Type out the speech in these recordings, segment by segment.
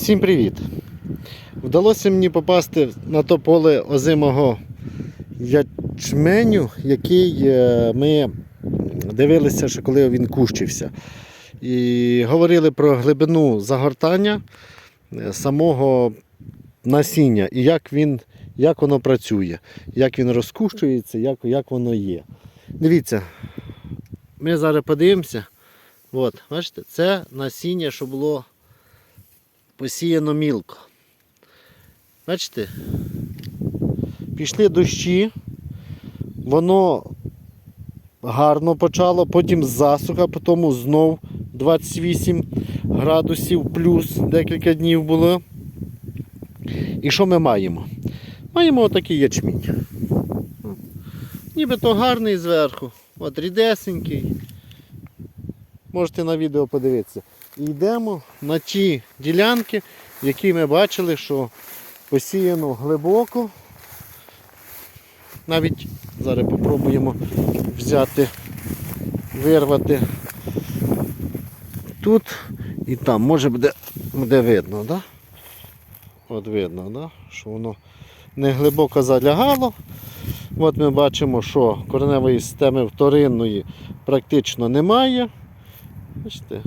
Всім привіт! Вдалося мені попасти на то поле озимого ячменю, який е, ми дивилися, ще коли він кущився. І говорили про глибину загортання е, самого насіння і як, він, як воно працює, як він розкущується, як, як воно є. Дивіться, ми зараз подивимося. От, бачите, це насіння, що було посіяно мілко. Бачите? Пішли дощі, воно гарно почало, потім засуха, потім знов 28 градусів плюс декілька днів було. І що ми маємо? Маємо отакий ячмінь. Нібито гарний зверху, от рідесенький. Можете на відео подивитися. І йдемо на ті ділянки, які ми бачили, що посіяно глибоко. Навіть зараз спробуємо взяти, вирвати тут і там. Може буде, буде видно, да? От видно, да? що воно не глибоко залягало. От ми бачимо, що кореневої системи вторинної практично немає. Бачите?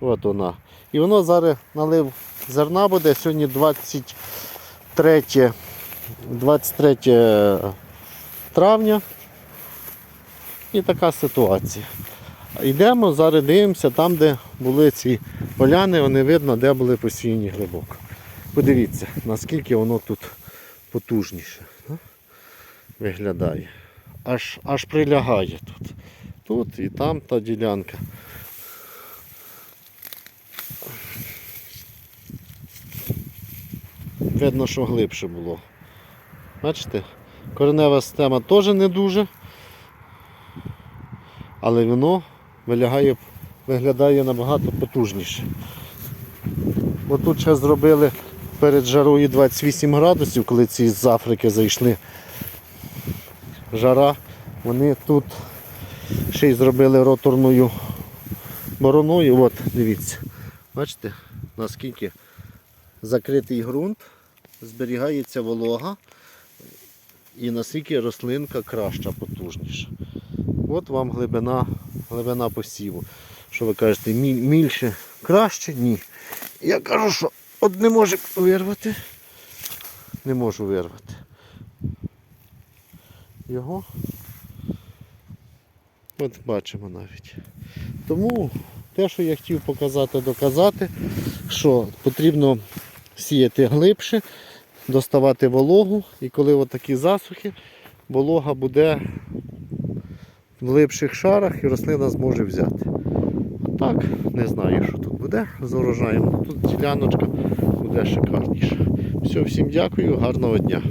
От вона. І воно зараз налив зерна буде. Сьогодні 23, 23 травня. І така ситуація. Йдемо, зараз дивимося там, де були ці поляни, вони видно, де були посіяні глибоко. Подивіться, наскільки воно тут потужніше виглядає. Аж, аж прилягає тут. Тут і там та ділянка. Видно, що глибше було. Бачите? Коренева система теж не дуже, але воно вилягає, виглядає набагато потужніше. Бо тут ще зробили перед жарою 28 градусів, коли ці з Африки зайшли. Жара, вони тут ще й зробили роторною бороною. От, дивіться. Бачите, наскільки закритий ґрунт, зберігається волога і наскільки рослинка краща, потужніша. От вам глибина, глибина посіву. Що ви кажете, міль- мільше краще? Ні. Я кажу, що от не може вирвати. Не можу вирвати. Його. От бачимо навіть. Тому те, що я хотів показати, доказати, що потрібно сіяти глибше, доставати вологу, і коли такі засухи, волога буде в глибших шарах і рослина зможе взяти. А так, не знаю, що тут буде з урожаєм. Тут діляночка буде шикарніша. Все, всім дякую, гарного дня.